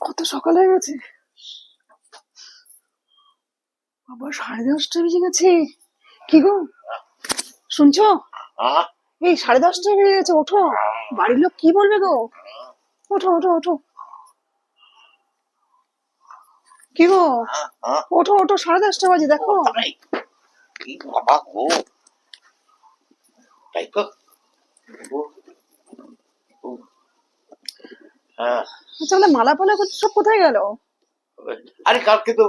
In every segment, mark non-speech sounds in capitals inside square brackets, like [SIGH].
কত সকাল হয়ে গেছে। বাবা সাড়ে দশটা বেজে গেছে। কি গো? শুনছো? হ্যাঁ। এই সাড়ে দশটা বেজে গেছে ওঠো। বাড়ির লোক কি বলবে গো? ওঠো ওঠো ওঠো। কি গো? হ্যাঁ। ওঠো ওঠো সাড়ে দশটা বাজে দেখো। বাবা গো? তাই তো ও, ও, হ্যাঁ। আচ্ছা আমাদের মালা পালা সব কোথায় গেল? আরে কালকে তো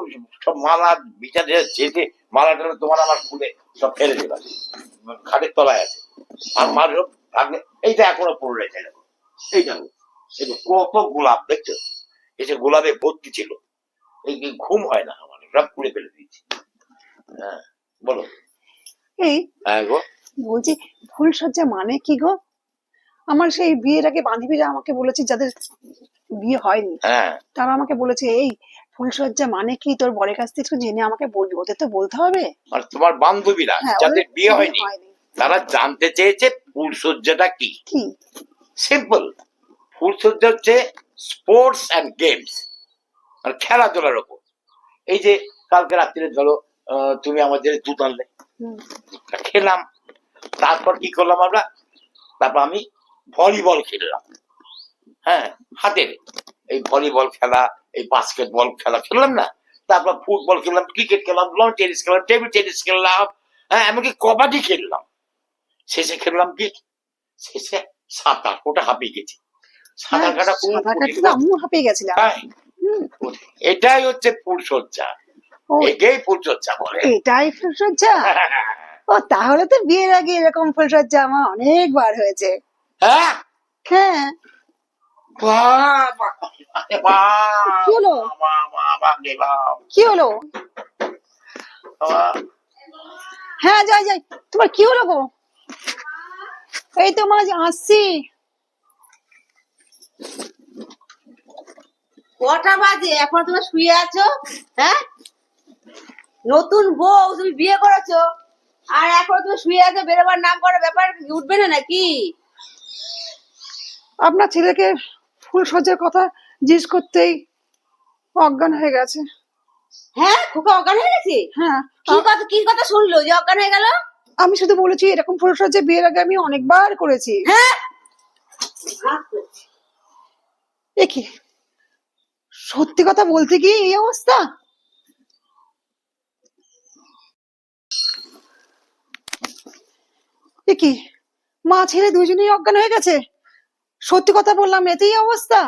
সব মালা বিচারে যেতে মালাটা তোমার আমার খুলে সব ফেলে দিলাম খাটের তলায় আছে। আর মার এইটা এখনও পড়ে রয়েছে। এই দেখো এই কত গোলাপ দেখছ? এই যে গোলাপে ভর্তি ছিল। এই ঘুম হয় না আমার সব পুড়ে ফেলে দিয়েছি। হ্যাঁ বলো। এই হ্যাঁ গো। বলছি ফুলসজ্জা মানে কি গো? আমার সেই বিয়ের আগে বান্ধবীরা আমাকে বলেছে যাদের বিয়ে হয়নি হ্যাঁ। তারা আমাকে বলেছে এই ফুলসজ্জা মানে কি তোর বরের কাছ থেকে জেনে আমাকে বলবি? ওদের তো বলতে হবে। আর তোমার বান্ধবীরা হ্যাঁ, যাদের বিয়ে হয়নি। তারা জানতে চেয়েছে ফুলসজ্জাটা কি? কি? সিম্পল ফুলসজ্জা হচ্ছে স্পোর্টস অ্যান্ড গেমস আর খেলাধুলার ওপর। এই যে কালকে রাত্রে ধরো তুমি আমাদের দুধ আনলে খেলাম তারপর কি করলাম আমরা? তারপর আমি ভলিবল খেললাম হ্যাঁ হাতের। এই ভলিবল খেলা এই বাস্কেটবল খেলা খেললাম না? তারপর ফুটবল খেললাম ক্রিকেট খেললাম লন টেনিস খেললাম টেবিল টেনিস খেললাম হ্যাঁ এমনকি কবাডি খেললাম। শেষে খেললাম কি? শেষে সাঁতার ওটা হাঁপিয়ে গেছি। সাঁতার হ্যাঁ, কাটা আমিও হাঁপিয়ে গেছিলাম হ্যাঁ, এটাই হচ্ছে ফুলসজ্জা ও একেই ফুলসজ্জা বলে। এটাই ফুলসজ্জা [LAUGHS] ও তাহলে তো বিয়ের আগে এরকম ফুলসজ্জা আমার অনেকবার হয়েছে। হ্যাঁ। কি হলো? হ্যাঁ যাই যাই। তোমার কি হলো গো? এই তো আসছি। কটা বাজে? এখন তুমি শুয়ে আছো? হ্যাঁ? নতুন বউ, তুমি বিয়ে করেছ? আর এখন তুমি শুয়ে আছো, বেরোবার নাম করার ব্যাপার উঠবে না নাকি? আপনার ছেলেকে ফুলসজ্জার কথা জিজ্ঞেস করতেই অজ্ঞান হয়ে গেছে। হ্যাঁ খোকা অজ্ঞান হয়ে গেছে? হ্যাঁ কি কথা কি কথা শুনলো যে অজ্ঞান হয়ে গেল? আমি শুধু বলেছি এরকম ফুলসজ্জা বিয়ের আগে আমি অনেকবার করেছি। হ্যাঁ। কি? সত্যি কথা বলতে কি এই অবস্থা? কি? মা ছেলে দুজনেই অজ্ঞান হয়ে গেছে? সত্যি কথা বললাম এতেই অবস্থা।